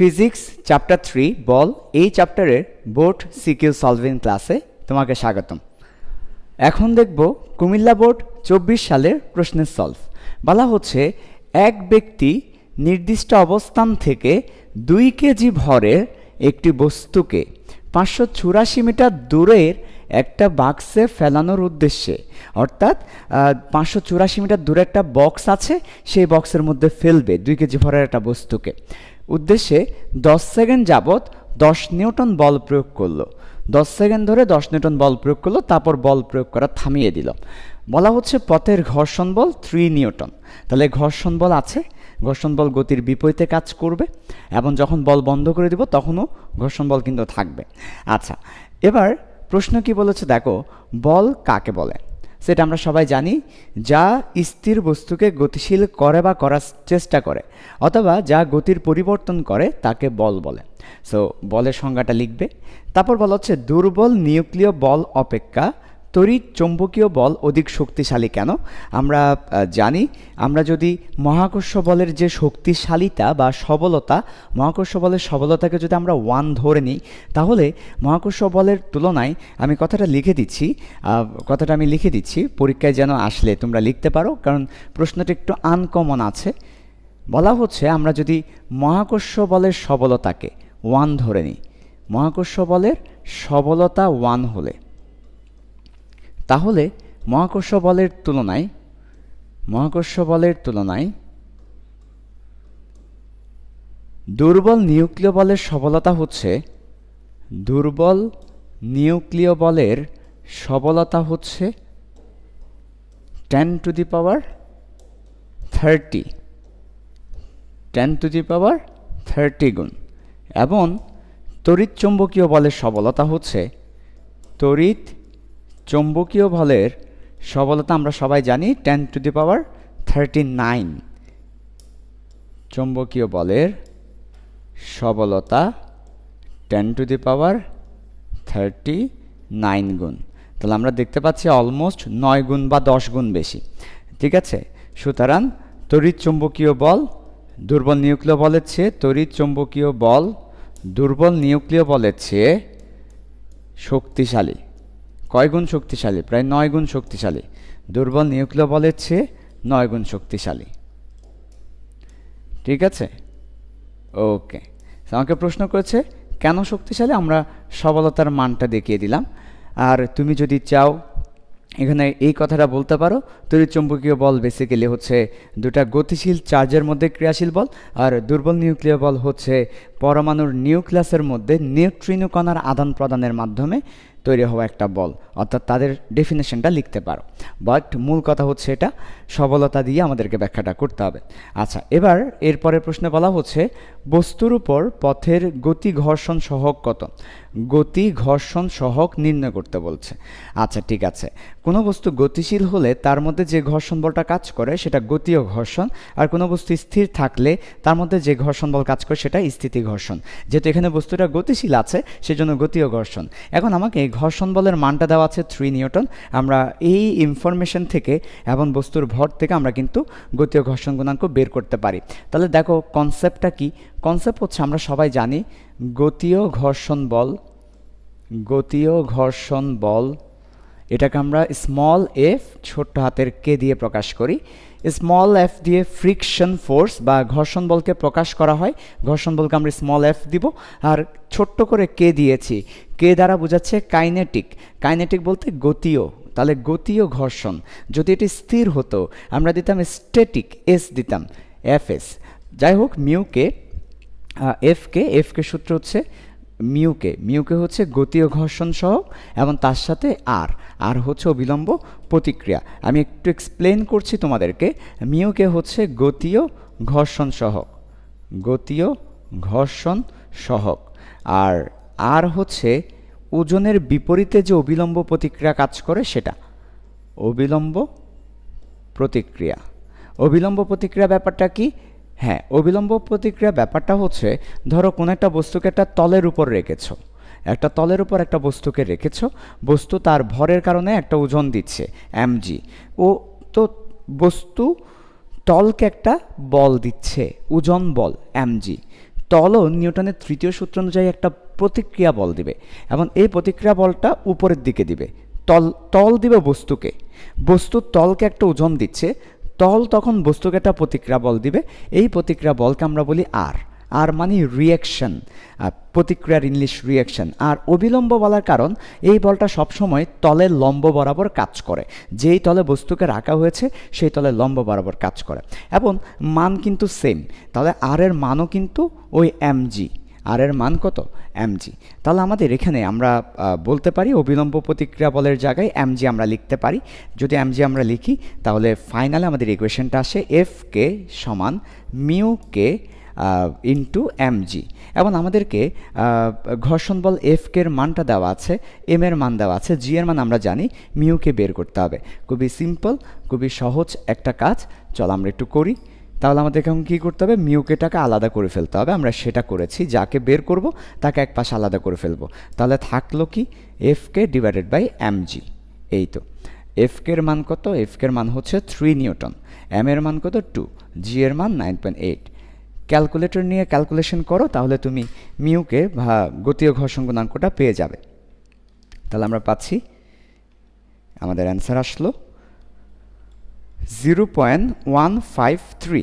Physics chapter three বল, এই চ্যাপ্টারের board CQ solving ক্লাসে তোমাকে স্বাগতম। এখন দেখব কুমিল্লা বোর্ড চব্বিশ সালের প্রশ্নের সলভ বলা হচ্ছে, এক ব্যক্তি নির্দিষ্ট অবস্থান থেকে দুই কেজি ভরের একটি বস্তুকে পাঁচশো চুরাশি মিটার দূরের একটা বাক্সে ফেলানোর উদ্দেশ্যে, অর্থাৎ পাঁচশো চুরাশি মিটার দূরে একটা বক্স আছে, সেই বক্সের মধ্যে ফেলবে দুই কেজি ভরের একটা বস্তুকে। উদ্দেশ্যে দশ সেকেন্ড যাবৎ দশ নিউটন বল প্রয়োগ করল। দশ সেকেন্ড ধরে দশ নিউটন বল প্রয়োগ করল, তারপর বল প্রয়োগ করা থামিয়ে দিল। বলা হচ্ছে পথের ঘর্ষণ বল থ্রি নিউটন। তাহলে ঘর্ষণ বল আছে, ঘর্ষণ বল গতির বিপরীতে কাজ করবে, এবং যখন বল বন্ধ করে দিব তখনও ঘর্ষণ বল কিন্তু থাকবে। আচ্ছা এবার প্রশ্ন কি বলেছে দেখো, বল কাকে বলে? সেটা আমরা সবাই জানি, যা স্থির বস্তুকে গতিশীল করে বা করার চেষ্টা করে, অথবা যা গতির পরিবর্তন করে তাকে বল বলে। সো বলের সংজ্ঞাটা লিখবে। তারপর বলা হচ্ছে দুর্বল নিউক্লিয় বল অপেক্ষা তড়িৎ চৌম্বকীয় বল অধিক শক্তিশালী কেন? আমরা জানি। আমরা যদি মহাকর্ষ বলের যে শক্তিশালীতা বা সবলতা, মহাকর্ষ বলের সবলতাকে যদি আমরা ওয়ান ধরে নিই, তাহলে মহাকর্ষ বলের তুলনায় আমি কথাটা লিখে দিচ্ছি কথাটা আমি লিখে দিচ্ছি, পরীক্ষায় যেন আসলে তোমরা লিখতে পারো, কারণ প্রশ্নটা একটু আনকমন আছে। বলা হচ্ছে আমরা যদি মহাকর্ষ বলের সবলতাকে ওয়ান ধরে নিই, মহাকর্ষ বলের সবলতা ওয়ান হলে তাহলে মহাকর্ষ বলের তুলনায়, মহাকর্ষ বলের তুলনায় দুর্বল নিউক্লিয় বলের সবলতা হচ্ছে, দুর্বল নিউক্লিয় বলের সবলতা হচ্ছে ten to the power thirty ten to the power thirty গুণ। এবং তড়িৎ চৌম্বকীয় বলের সবলতা হচ্ছে তড়িৎ চৌম্বকীয় বলের সবলতা আমরা সবাই জানি ten to the power thirty nine চৌম্বকীয় বলের সবলতা ten to the power thirty nine গুণ। তাহলে আমরা দেখতে পাচ্ছি অলমোস্ট নয় গুণ বা দশ গুণ বেশি। ঠিক আছে? সুতরাং তড়িৎ চৌম্বকীয় বল দুর্বল নিউক্লিয় বলের চেয়ে তড়িৎ চৌম্বকীয় বল দুর্বল নিউক্লিয় বলের চেয়ে শক্তিশালী। কয় গুণ শক্তিশালী? প্রায় নয় গুণ শক্তিশালী। দুর্বল নিউক্লিয় বলের চেয়ে নয় গুণ শক্তিশালী। ঠিক আছে? ওকে। আমাকে প্রশ্ন করেছে, কেন শক্তিশালী? আমরা সবলতার মানটা দেখিয়ে দিলাম। আর তুমি যদি চাও, এখানে এই কথাটা বলতে পারো, তড়িৎচুম্বকীয় বল বেসিক্যালি হচ্ছে দুটা গতিশীল চার্জের মধ্যে ক্রিয়াশীল বল, আর দুর্বল নিউক্লিয় বল হচ্ছে পরমাণুর নিউক্লিয়াসের মধ্যে নিউট্রিনো কণার আদান প্রদানের মাধ্যমে তৈরি হওয়া একটা বল। অর্থাৎ তাদের ডেফিনেশনটা লিখতে পারো। বাট মূল কথা হচ্ছে এটা, সবলতা দিয়ে আমাদেরকে ব্যাখ্যাটা করতে হবে। আচ্ছা এবার এরপরে প্রশ্নে বলা হচ্ছে, বস্তুর উপর পথের গতি ঘর্ষণ সহক কত? গতি, ঘর্ষণ সহক নির্ণয় করতে বলছে। আচ্ছা ঠিক আছে। কোনো বস্তু গতিশীল হলে তার মধ্যে যে ঘর্ষণ বলটা কাজ করে সেটা গতীয় ঘর্ষণ, আর কোনো বস্তু স্থির থাকলে তার মধ্যে যে ঘর্ষণ বল কাজ করে সেটা স্থিতি ঘর্ষণ। যেহেতু এখানে বস্তুটা গতিশীল আছে, সেজন্য গতীয় ঘর্ষণ। এখন আমাকে ঘর্ষণ বলের মানটা দেওয়া আছে থ্রি নিউটন। আমরা এই ইনফরমেশন থেকে এবং বস্তুর ভর থেকে আমরা কিন্তু গতীয় ঘর্ষণ গুণাঙ্ক বের করতে পারি। তাহলে দেখো কনসেপ্টটা কি? কনসেপ্ট হচ্ছে আমরা সবাই জানি, গতীয় ঘর্ষণ বল, গতীয় ঘর্ষণ বল, এটাকে আমরা স্মল এফ ছোট্ট হাতের কে দিয়ে প্রকাশ করি। স্মল এফ দিয়ে ফ্রিকশন ফোর্স বা ঘর্ষণ বলকে প্রকাশ করা হয়। ঘর্ষণ বলকে আমরা স্মল এফ দিব। আর ছোট্ট করে কে দিয়েছি। কে দ্বারা বোঝাচ্ছে কাইনেটিক কাইনেটিক বলতে গতীয়। তাহলে গতীয় ঘর্ষণ। যদি এটি স্থির হতো, আমরা দিতাম স্ট্যাটিক এস দিতাম এফ এস যাই হোক মিউকে এফকে এফকে সূত্র হচ্ছে মিউকে মিউকে হচ্ছে গতীয় ঘর্ষণ সহ এবং তার সাথে আর আর হচ্ছে অবিলম্ব প্রতিক্রিয়া। আমি একটু এক্সপ্লেন করছি তোমাদেরকে। মিউকে হচ্ছে গতীয় ঘর্ষণ সহক। গতীয় ঘর্ষণ সহক। আর আর হচ্ছে ওজনের বিপরীতে যে অবিলম্ব প্রতিক্রিয়া কাজ করে সেটা। অবিলম্ব প্রতিক্রিয়া। অবিলম্ব প্রতিক্রিয়া ব্যাপারটা কি? হ্যাঁ অবিলম্ব প্রতিক্রিয়া ব্যাপারটা হচ্ছে, ধরো কোনো একটা বস্তুকে একটা তলের উপর রেখেছো। একটা তলের উপর একটা বস্তুকে রেখেছো, বস্তু তার ভরের কারণে একটা ওজন দিচ্ছে এমজি ও, তো বস্তু তলকে একটা বল দিচ্ছে, ওজন বল এমজি তলও নিউটনের তৃতীয় সূত্র অনুযায়ী একটা প্রতিক্রিয়া বল দিবে, এবং এই প্রতিক্রিয়া বলটা উপরের দিকে দিবে। তল তল দিবে বস্তুকে। বস্তুর তলকে একটা ওজন দিচ্ছে তল তখন বস্তুকে একটা প্রতিক্রিয়া বল দিবে। এই প্রতিক্রিয়া বলকে আমরা বলি আর। আর মানে রিয়াকশন প্রতিক্রিয়ার ইংলিশ রিয়াকশন আর অবিলম্ব বলার কারণ, এই বলটা সবসময় তলের লম্ব বরাবর কাজ করে। যেই তলে বস্তুকে রাখা হয়েছে, সেই তলে লম্ব বরাবর কাজ করে। এবং মান কিন্তু সেম তাহলে আর এর মানও কিন্তু ওই এমজি আর এর মান কত? এমজি তাহলে আমাদের এখানে আমরা বলতে পারি অবিলম্ব প্রতিক্রিয়া বলের জায়গায় এমজি আমরা লিখতে পারি। যদি এমজি আমরা লিখি, তাহলে ফাইনালে আমাদের ইকুয়েশনটা আসে এফ কে সমান মিউ কে ইন্টু এমজি এবং আমাদেরকে ঘর্ষণ বল এফ কের মানটা দেওয়া আছে এম এর মান দেওয়া আছে জি এর মান আমরা জানি মিউকে বের করতে হবে। খুবই সিম্পল খুবই সহজ একটা কাজ। চল আমরা একটু করি। তাহলে আমাদের এখন কী করতে হবে? মিউকেটাকে আলাদা করে ফেলতে হবে। আমরা সেটা করেছি, যাকে বের করব, তাকে এক পাশে আলাদা করে ফেলব। তাহলে থাকল কি? এফ কে ডিভাইডেড বাই এমজি এই তো। এফ কের মান কত? এফ কের মান হচ্ছে থ্রি নিউটন। এম এর মান কত? টু জি এর মান নাইন পয়েন্ট এইট ক্যালকুলেটর নিয়ে ক্যালকুলেশন করো, তাহলে তুমি মিউকে বা গতীয় ঘর্ষণ গুণাঙ্কটা পেয়ে যাবে। তাহলে আমরা পাচ্ছি, আমাদের অ্যান্সার আসলো। Zero point one five three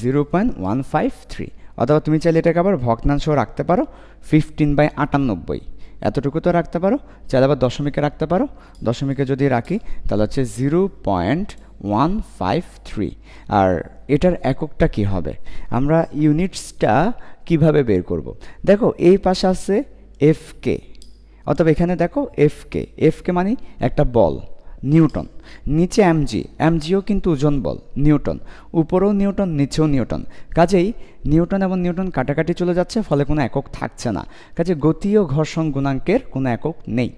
zero point one five three অথবা তুমি চাইলে এটাকে আবার ভগ্নাংশ রাখতে পারো ফিফটিন বাই আটানব্বই। এতটুকু তো রাখতে পারো, চাইলে আবার দশমিকে রাখতে পারো, দশমিকে যদি রাখি, তাহলে হচ্ছে zero point one five three আর এটার এককটা কি হবে? আমরা ইউনিটসটা কীভাবে বের করব? দেখো, এই পাশে আছে এফ কে, অথবা এখানে দেখো এফ কে এফ কে মানে একটা বল। নিউটন। নিচে এমজি এমজিও কিন্তু ওজন বল, নিউটন। উপরেও নিউটন, নিচেও নিউটন। কাজেই নিউটন এবং নিউটন কাটাকাটি চলে যাচ্ছে, ফলে কোনো একক থাকছে না। কাজে গতি ও ঘর্ষণ গুণাঙ্কের কোনো একক নেই।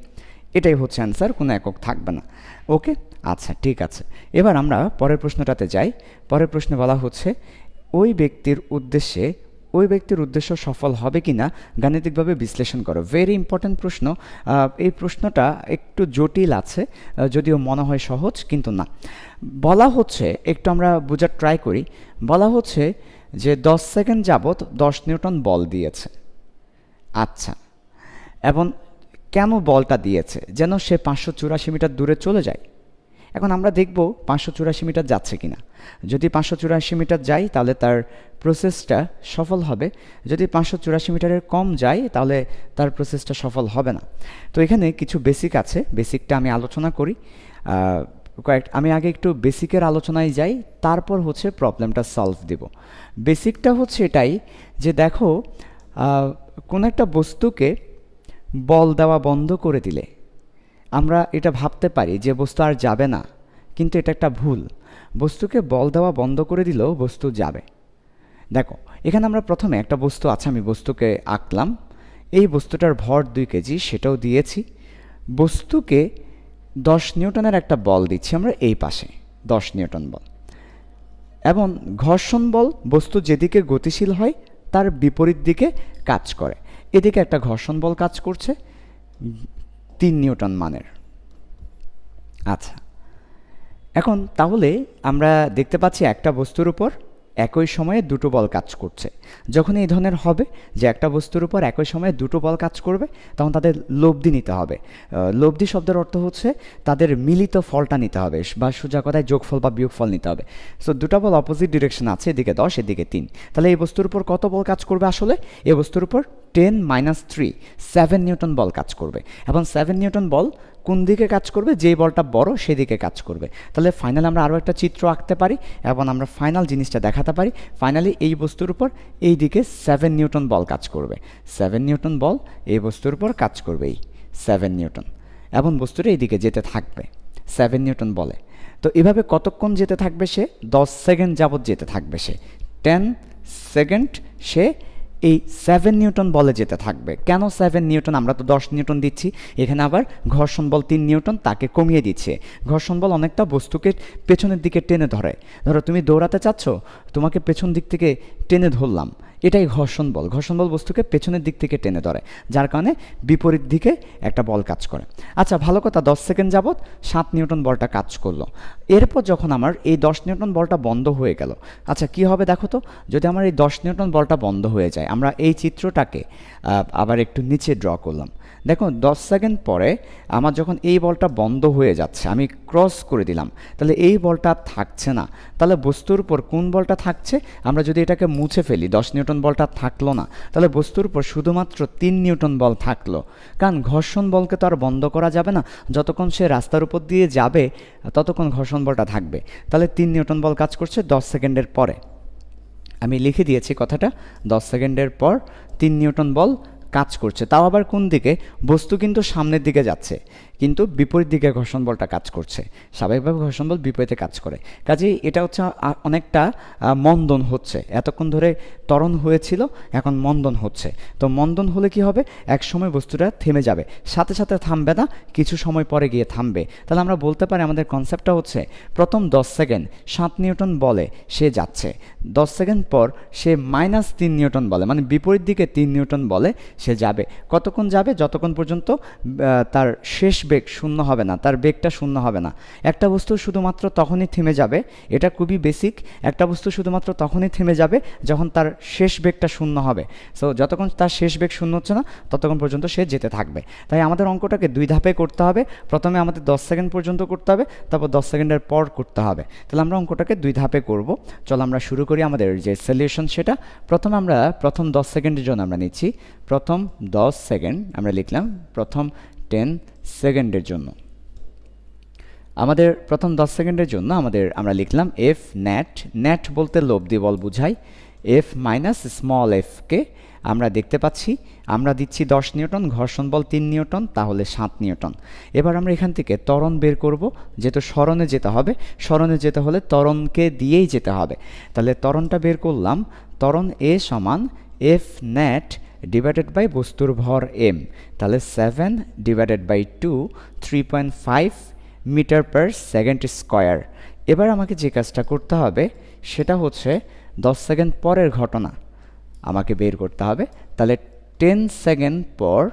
এটাই হচ্ছে অ্যান্সার কোনো একক থাকবে না। ওকে? আচ্ছা ঠিক আছে। এবার আমরা পরের প্রশ্নটাতে যাই। পরের প্রশ্নে বলা হচ্ছে, ওই ব্যক্তির উদ্দেশ্যে ওই ব্যক্তির উদ্দেশ্য সফল হবে কি না গাণিতিকভাবে বিশ্লেষণ করো। ভেরি ইম্পর্ট্যান্ট প্রশ্ন। এই প্রশ্নটা একটু জটিল আছে যদিও মনে হয় সহজ, কিন্তু না। বলা হচ্ছে, একটু আমরা বোঝার ট্রাই করি। বলা হচ্ছে যে দশ সেকেন্ড যাবত দশ নিউটন বল দিয়েছে। আচ্ছা। এবং কেন বলটা দিয়েছে? যেন সে পাঁচশো চুরাশি মিটার দূরে চলে যায়। এখন আমরা দেখব পাঁচশো চুরাশি মিটার যাচ্ছে কিনা। যদি পাঁচশো চুরাশি মিটার যায় তাহলে তার প্রসেসটা সফল হবে। যদি পাঁচশো চুরাশি মিটারের কম যায় তাহলে তার প্রসেসটা সফল হবে না। তো এখানে কিছু বেসিক আছে। বেসিকটা আমি আলোচনা করি। কয়েক, আমি আগে একটু বেসিকের আলোচনায় যাই, তারপর হচ্ছে প্রবলেমটা সলভ দেব। বেসিকটা হচ্ছে এটাই যে দেখো কোনো একটা বস্তুকে বল দেওয়া বন্ধ করে দিলে আমরা এটা ভাবতে পারি যে বস্তু আর যাবে না, কিন্তু এটা একটা ভুল। বস্তুকে বল দেওয়া বন্ধ করে দিলেও বস্তু যাবে। দেখো, এখানে আমরা প্রথমে একটা বস্তু আছে, আমি বস্তুকে আঁকলাম। এই বস্তুটার ভর দুই কেজি, সেটাও দিয়েছি। বস্তুকে দশ নিউটনের একটা বল দিচ্ছি আমরা এই পাশে, দশ নিউটন বল। এবং ঘর্ষণ বল, বস্তু যেদিকে গতিশীল হয়, তার বিপরীত দিকে কাজ করে। এদিকে একটা ঘর্ষণ বল কাজ করছে। তিন নিউটন মানের। আচ্ছা এখন তাহলে আমরা দেখতে পাচ্ছি একটা বস্তুর উপর একই সময়ে দুটো বল কাজ করছে। যখন এই ধরনের হবে যে একটা বস্তুর উপর একই সময়ে দুটো বল কাজ করবে, তখন তাদের লব্ধি নিতে হবে। লব্ধি শব্দের অর্থ হচ্ছে তাদের মিলিত ফলটা নিতে হবে বা সোজা কথায় যোগফল বা বিয়োগফল নিতে হবে। সো দুটো বল অপোজিট ডিরেকশন আছে, এদিকে দশ, এদিকে তিন। তাহলে এই বস্তুর উপর কত বল কাজ করবে আসলে? এই বস্তুর উপর ten minus three, seven newton বল কাজ করবে। এবং সেভেন নিউটন বল কোন দিকে কাজ করবে? যেই বলটা বড় সেদিকে কাজ করবে। তাহলে ফাইনাল আমরা আরও একটা চিত্র আঁকতে পারি এবং আমরা ফাইনাল জিনিসটা দেখাতে পারি। ফাইনালি এই বস্তুর উপর এই দিকে সেভেন নিউটন বল কাজ করবে। সেভেন নিউটন বল এই বস্তুর উপর কাজ করবে এই সেভেন নিউটন। এবং বস্তুটা এইদিকে যেতে থাকবে, সেভেন নিউটন বলে। তো এভাবে কতক্ষণ যেতে থাকবে সে? দশ সেকেন্ড যাবৎ যেতে থাকবে সে। টেন সেকেন্ড সে এই সেভেন নিউটন বলে যেতে থাকবে। কেন সেভেন নিউটন? আমরা তো দশ নিউটন দিচ্ছি। এখানে আবার ঘর্ষণ বল তিন নিউটন তাকে কমিয়ে দিচ্ছে। ঘর্ষণ বল অনেকটা বস্তুকে পেছনের দিকে টেনে ধরে। ধরো তুমি দৌড়াতে চাচ্ছ, তোমাকে পেছন দিক থেকে টেনে ধরলাম। এটাই ঘর্ষণ বল। ঘর্ষণ বল বস্তুকে পেছনের দিক থেকে টেনে ধরে, যার কারণে বিপরীত দিকে একটা বল কাজ করে। আচ্ছা ভালো কথা, দশ সেকেন্ড যাবৎ সাত নিউটন বলটা কাজ করল। এরপর যখন আমার এই দশ নিউটন বলটা বন্ধ হয়ে গেল আচ্ছা কি হবে দেখো তো? যদি আমার এই দশ নিউটন বলটা বন্ধ হয়ে যায়, আমরা এই চিত্রটাকে আবার একটু নিচে ড্র করলাম। দেখো, দশ সেকেন্ড পরে আমার যখন এই বলটা বন্ধ হয়ে যাচ্ছে, আমি ক্রস করে দিলাম, তাহলে এই বলটা থাকছে না। তাহলে বস্তুর উপর কোন বলটা থাকছে? আমরা যদি এটাকে মুছে ফেলি, দশ নিউটন বলটা থাকল না। তাহলে বস্তুর উপর শুধুমাত্র তিন নিউটন বল থাকল। কারণ ঘর্ষণ বলকে তো আর বন্ধ করা যাবে না। যতক্ষণ সে রাস্তার উপর দিয়ে যাবে, ততক্ষণ ঘর্ষণ বলটা থাকবে। তাহলে তিন নিউটন বল কাজ করছে দশ সেকেন্ডের পরে। আমি লিখে দিয়েছি কথাটা, দশ সেকেন্ডের পর তিন নিউটন বল কাজ করছে। তাও আবার কোন দিকে? বস্তু কিন্তু সামনের দিকে যাচ্ছে। কিন্তু বিপরীত দিকে ঘর্ষণ বলটা কাজ করছে। স্বাভাবিকভাবে ঘর্ষণ বল বিপরীতে কাজ করে। কাজেই এটা হচ্ছে অনেকটা মন্দন হচ্ছে। এতক্ষণ ধরে ত্বরণ হয়েছিল, এখন মন্দন হচ্ছে। তো মন্দন হলে কি হবে? এক সময় বস্তুটা থেমে যাবে। সাথে সাথে থামবে না, কিছু সময় পরে গিয়ে থামবে। তাহলে আমরা বলতে পারি আমাদের কনসেপ্টটা হচ্ছে, প্রথম দশ সেকেন্ড সাত নিউটন বলে সে যাচ্ছে। দশ সেকেন্ড পর সে মাইনাস তিন নিউটন বলে মানে বিপরীত দিকে তিন নিউটন বলে সে যাবে। কতক্ষণ যাবে? যতক্ষণ পর্যন্ত তার শেষ বেগ শূন্য হবে না, তার বেগটা শূন্য হবে না। একটা বস্তু শুধুমাত্র তখনই থেমে যাবে, এটা খুবই বেসিক একটা বস্তু শুধুমাত্র তখনই থেমে যাবে যখন তার শেষ বেগটা শূন্য হবে। সো যতক্ষণ তার শেষ বেগ শূন্য হচ্ছে না, ততক্ষণ পর্যন্ত সে যেতে থাকবে। তাই আমাদের অঙ্কটাকে দুই ধাপে করতে হবে, প্রথমে আমাদের দশ সেকেন্ড পর্যন্ত করতে হবে, তারপর দশ সেকেন্ডের পর করতে হবে। তাহলে আমরা অঙ্কটাকে দুই ধাপে করব। চলো আমরা শুরু করি আমাদের যে সলিউশন সেটা। প্রথমে আমরা, প্রথম দশ সেকেন্ডের জন্য আমরা নিচ্ছি। প্রথম দশ সেকেন্ড, আমরা লিখলাম, প্রথম টেন সেকেন্ডের জন্য। আমাদের প্রথম দশ সেকেন্ডের জন্য আমাদের আমরা লিখলাম এফ ন্যাট ন্যাট বলতে লব্ধি বল বুঝাই। এফ মাইনাস স্মল এফকে আমরা দেখতে পাচ্ছি, আমরা দিচ্ছি দশ নিউটন, ঘর্ষণ বল তিন নিউটন, তাহলে সাত নিউটন। এবার আমরা এখান থেকে ত্বরণ বের করব, যেহেতু স্মরণে যেতে হবে, স্মরণে যেতে হলে ত্বরণকে দিয়েই যেতে হবে। তাহলে ত্বরণটা বের করলাম, ত্বরণ এ সমান এফ ন্যাট ডিভাইডেড বাই বস্তুর ভর এম তাহলে seven divided by two three point five metre per second square এবার আমাকে যে কাজটা করতে হবে, সেটা হচ্ছে দশ সেকেন্ড পরের ঘটনা আমাকে বের করতে হবে। তাহলে টেন সেকেন্ড পর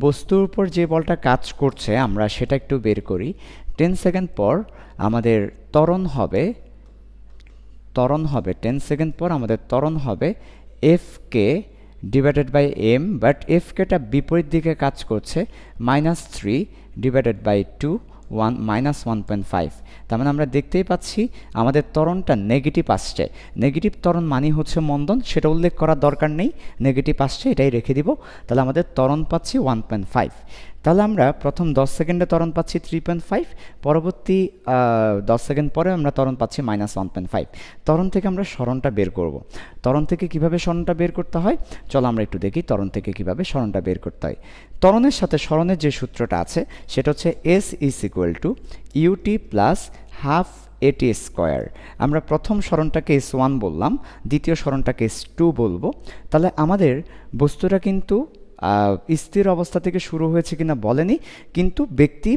বস্তুর উপর যে বলটা কাজ করছে, আমরা সেটা একটু বের করি। টেন সেকেন্ড পর আমাদের ত্বরণ হবে ত্বরণ হবে টেন সেকেন্ড পর আমাদের ত্বরণ হবে F K divided by M but F কেটা বিপরীত দিকে কাজ করছে minus three divided by two one minus one point five তার মানে আমরা দেখতেই পাচ্ছি আমাদের তরণটা নেগেটিভ আসছে। নেগেটিভ তরণ মানে হচ্ছে মন্দন, সেটা উল্লেখ করার দরকার নেই। নেগেটিভ আসছে, এটাই রেখে দিব। তাহলে আমাদের তরণ পাচ্ছি ওয়ান পয়েন্ট ফাইভ তাহলে আমরা প্রথম দশ সেকেন্ডে ত্বরণ পাচ্ছি থ্রি পয়েন্ট ফাইভ পরবর্তী দশ সেকেন্ড পরে আমরা ত্বরণ পাচ্ছি মাইনাস ওয়ান পয়েন্ট ফাইভ ত্বরণ থেকে আমরা স্মরণটা বের করব। ত্বরণ থেকে কীভাবে স্মরণটা বের করতে হয়? চলো আমরা একটু দেখি ত্বরণ থেকে কীভাবে স্মরণটা বের করতে হয়। ত্বরণের সাথে স্মরণের যে সূত্রটা আছে, সেটা হচ্ছে S is equal to UT plus half AT square আমরা প্রথম স্মরণটাকে এস ওয়ান বললাম, দ্বিতীয় স্মরণটাকে এস টু বলব। তাহলে আমাদের বস্তুটা কিন্তু স্থির অবস্থা থেকে শুরু হয়েছে কিনা বলেনি, কিন্তু ব্যক্তি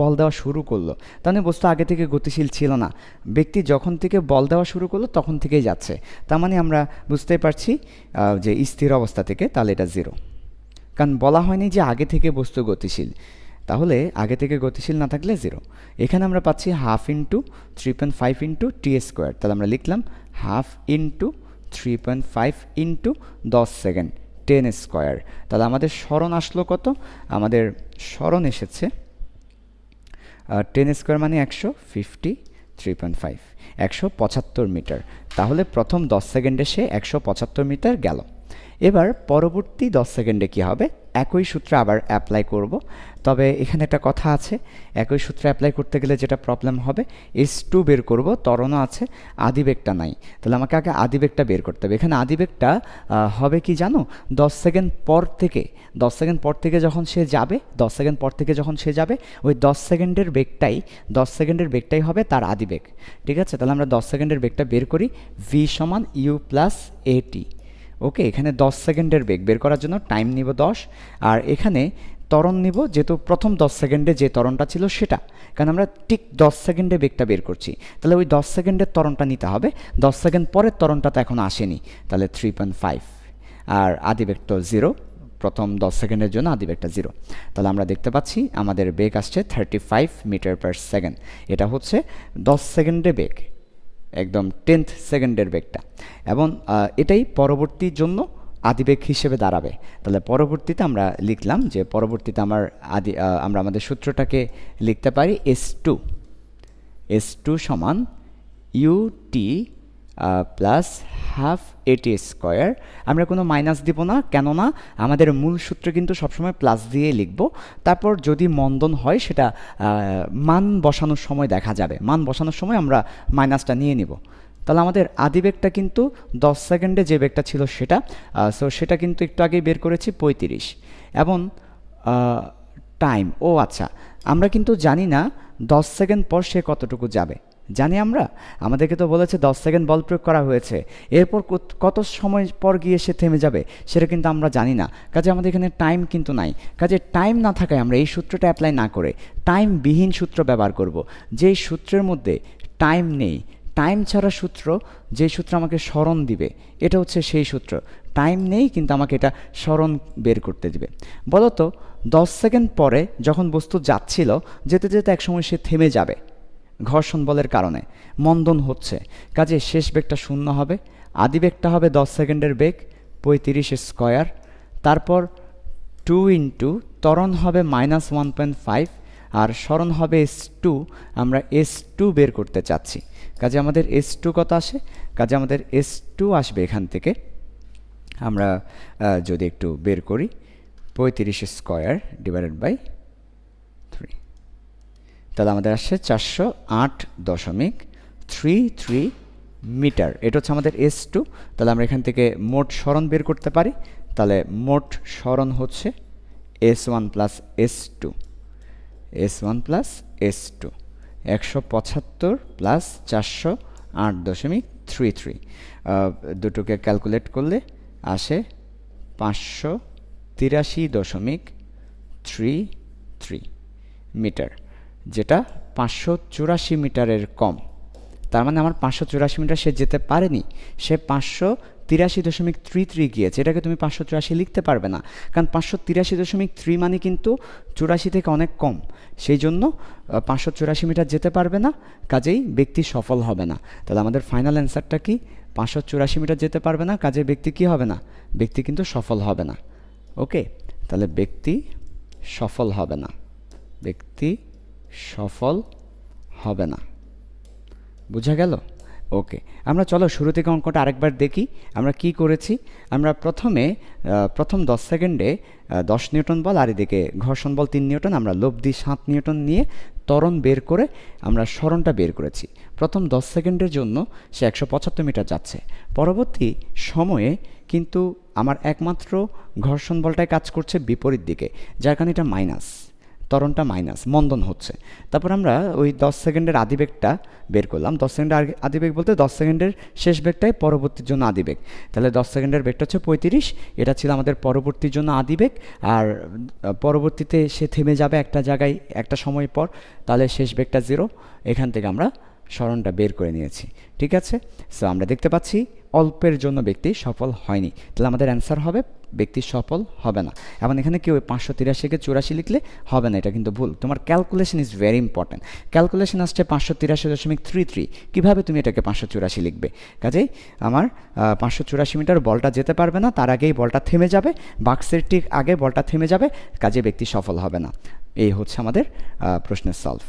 বল দেওয়া শুরু করল। তাহলে বস্তু আগে থেকে গতিশীল ছিল না। ব্যক্তি যখন থেকে বল দেওয়া শুরু করল, তখন থেকেই যাচ্ছে। তার মানে আমরা বুঝতেই পারছি যে স্থির অবস্থা থেকে তাহলে এটা জিরো কারণ বলা হয়নি যে আগে থেকে বস্তু গতিশীল। তাহলে আগে থেকে গতিশীল না থাকলে জিরো এখানে আমরা পাচ্ছি half into three point five into T square তাহলে আমরা লিখলাম half into three point five into দশ সেকেন্ড টেন স্কোয়ার। তাহলে আমাদের স্মরণ আসলো কত? আমাদের স্মরণ এসেছে টেন স্কোয়ার মানে একশো ফিফটি থ্রি পয়েন্ট ফাইভ, একশো পঁচাত্তর মিটার। তাহলে প্রথম দশ সেকেন্ডে সে একশো পঁচাত্তর মিটার গেল। এবার পরবর্তী দশ সেকেন্ডে কি হবে? একই সূত্র আবার অ্যাপ্লাই করব। তবে এখানে একটা কথা আছে, একই সূত্রে অ্যাপ্লাই করতে গেলে যেটা প্রবলেম হবে এস টু বের করব তরণও আছে, আদিবেগটা নাই। তাহলে আমাকে আগে আদিবেগটা বের করতে হবে। এখানে আদিবেগটা হবে কি জানো? দশ সেকেন্ড পর থেকে, দশ সেকেন্ড পর থেকে যখন সে যাবে, দশ সেকেন্ড পর থেকে যখন সে যাবে, ওই দশ সেকেন্ডের বেগটাই, দশ সেকেন্ডের বেগটাই হবে তার আদিবেগ। ঠিক আছে? তাহলে আমরা দশ সেকেন্ডের বেগটা বের করি ভি সমান ইউ প্লাস এটি ওকে, এখানে দশ সেকেন্ডের বেগ বের করার জন্য টাইম নিব দশ, আর এখানে ত্বরণ নিব, যেহেতু প্রথম দশ সেকেন্ডে যে ত্বরণটা ছিল সেটা, কারণ আমরা ঠিক দশ সেকেন্ডে বেগটা বের করছি। তাহলে ওই দশ সেকেন্ডের ত্বরণটা নিতে হবে, দশ সেকেন্ড পরের ত্বরণটা তো এখন আসেনি, তাহলে থ্রি পয়েন্ট ফাইভ আর আদি বেগ তো জিরো প্রথম দশ সেকেন্ডের জন্য আদি বেগটা জিরো তাহলে আমরা দেখতে পাচ্ছি আমাদের বেগ আসছে thirty five metre per second এটা হচ্ছে দশ সেকেন্ডে বেগ একদম টেন্থ সেকেন্ডের বেগটা এবং এটাই পরবর্তীর জন্য আদিবেগ হিসেবে দাঁড়াবে। তাহলে পরবর্তীতে আমরা লিখলাম যে, পরবর্তীতে আমার আদি আমরা আমাদের সূত্রটাকে লিখতে পারি এস টু এস টু সমান UT plus half AT square আমরা কোনো মাইনাস দিব না, কেননা আমাদের মূল সূত্র কিন্তু সবসময় প্লাস দিয়ে লিখব। তারপর যদি মন্দন হয়, সেটা মান বসানোর সময় দেখা যাবে। মান বসানোর সময় আমরা মাইনাসটা নিয়ে নিব। তাহলে আমাদের আদি বেগটা কিন্তু দশ সেকেন্ডে যে বেগটা ছিল সেটা সো সেটা কিন্তু একটু আগেই বের করেছি পঁয়ত্রিশ। এবং টাইম ও আচ্ছা আমরা কিন্তু জানি না দশ সেকেন্ড পর সে কতটুকু যাবে। জানি আমরা? আমাদেরকে তো বলেছে দশ সেকেন্ড বল প্রয়োগ করা হয়েছে। এরপর কত- সময় পর গিয়ে সে থেমে যাবে, সেটা কিন্তু আমরা জানি না। কাজে আমাদের এখানে টাইম কিন্তু নাই। কাজে টাইম না থাকায় আমরা এই সূত্রটা অ্যাপ্লাই না করে টাইম বিহীন সূত্র ব্যবহার করব। যেই সূত্রের মধ্যে টাইম নেই টাইম ছাড়া সূত্র যে সূত্র আমাকে স্মরণ দিবে, এটা হচ্ছে সেই সূত্র। টাইম নেই, কিন্তু আমাকে এটা স্মরণ বের করতে দিবে। বলতো, দশ সেকেন্ড পরে যখন বস্তু যাচ্ছিল, যেতে যেতে একসময় সে থেমে যাবে। ঘর্ষণ বলের কারণে। মন্দন হচ্ছে। কাজে শেষ বেগটা শূন্য হবে, আদি বেগটা হবে দশ সেকেন্ডের বেগ, পঁয়ত্রিশ স্কোয়ার। তারপর টু ইন্টু ত্বরণ হবে মাইনাস ওয়ান পয়েন্ট ফাইভ আর স্মরণ হবে এস টু আমরা এস টু বের করতে চাচ্ছি। কাজে আমাদের এস টু কত আসে? কাজে আমাদের এস টু আসবে এখান থেকে। আমরা যদি একটু বের করি, পঁয়ত্রিশ স্কোয়ার ডিভাইডেড বাই তাহলে আমাদের আসছে চারশো আট দশমিক থ্রি থ্রি মিটার। এটা হচ্ছে আমাদের এস টু তাহলে আমরা এখান থেকে মোট স্মরণ বের করতে পারি। তাহলে মোট স্মরণ হচ্ছে S one plus S two S one plus S two একশো পঁচাত্তর প্লাস চারশো আট দশমিক থ্রি থ্রি দুটোকে ক্যালকুলেট করলে আসে পাঁচশো তিরাশি দশমিক থ্রি থ্রি মিটার। যেটা পাঁচশো চুরাশি মিটারের কম। তার মানে আমার পাঁচশো চুরাশি মিটার সে যেতে পারেনি, সে পাঁচশো তিরাশি দশমিক থ্রি থ্রি গিয়েছে। এটাকে তুমি পাঁচশো চুরাশি লিখতে পারবে না, কারণ পাঁচশো তিরাশি দশমিক থ্রি মানে কিন্তু চুরাশি থেকে অনেক কম। সেই জন্য পাঁচশো চুরাশি মিটার যেতে পারবে না, কাজেই ব্যক্তি সফল হবে না। তাহলে আমাদের ফাইনাল অ্যান্সারটা কি? পাঁচশো চুরাশি মিটার যেতে পারবে না কাজে ব্যক্তি কি হবে না? ব্যক্তি কিন্তু সফল হবে না। ওকে? তাহলে ব্যক্তি সফল হবে না। ব্যক্তি সফল হবে না। বোঝা গেল? ওকে, আমরা চলো শুরু থেকে অঙ্কটা আরেকবার দেখি, আমরা কি করেছি? আমরা প্রথমে প্রথম দশ সেকেন্ডে দশ নিউটন বল আর এদিকে ঘর্ষণ বল তিন নিউটন, আমরা লব্ধি সাত নিউটন নিয়ে ত্বরণ বের করে আমরা স্মরণটা বের করেছি। প্রথম দশ সেকেন্ডের জন্য সে একশো পঁচাত্তর মিটার যাচ্ছে। পরবর্তী সময়ে কিন্তু আমার একমাত্র ঘর্ষণ বলটাই কাজ করছে বিপরীত দিকে, যার কারণে এটা মাইনাস ত্বরণটা মাইনাস মন্দন হচ্ছে। তারপর আমরা ওই দশ সেকেন্ডের আদিবেগটা বের করলাম। দশ সেকেন্ডের আদিবেগ বলতে দশ সেকেন্ডের শেষ বেগটাই পরবর্তীর জন্য আদিবেগ। তাহলে দশ সেকেন্ডের বেগটা হচ্ছে পঁয়ত্রিশ, এটা ছিল আমাদের পরবর্তীর জন্য আদিবেগ। আর পরবর্তীতে সে থেমে যাবে একটা জায়গায়, একটা সময় পর, তাহলে শেষ বেগটা জিরো এখান থেকে আমরা স্মরণটা বের করে নিয়েছি। ঠিক আছে? সো আমরা দেখতে পাচ্ছি অল্পের জন্য ব্যক্তি সফল হয়নি। তাহলে আমাদের অ্যান্সার হবে ব্যক্তি সফল হবে না। এবং এখানে কেউ পাঁচশো তিরাশিকে চুরাশি লিখলে হবে না, এটা কিন্তু ভুল। তোমার calculation is very important calculation আসছে পাঁচশো তিরাশি দশমিক থ্রি থ্রি। কীভাবে তুমি এটাকে পাঁচশো চুরাশি লিখবে? কাজেই আমার পাঁচশো চুরাশি মিটার বলটা যেতে পারবে না, তার আগেই বলটা থেমে যাবে। বাক্সের ঠিক আগে বলটা থেমে যাবে, কাজে ব্যক্তি সফল হবে না। এই হচ্ছে আমাদের প্রশ্নের সলভ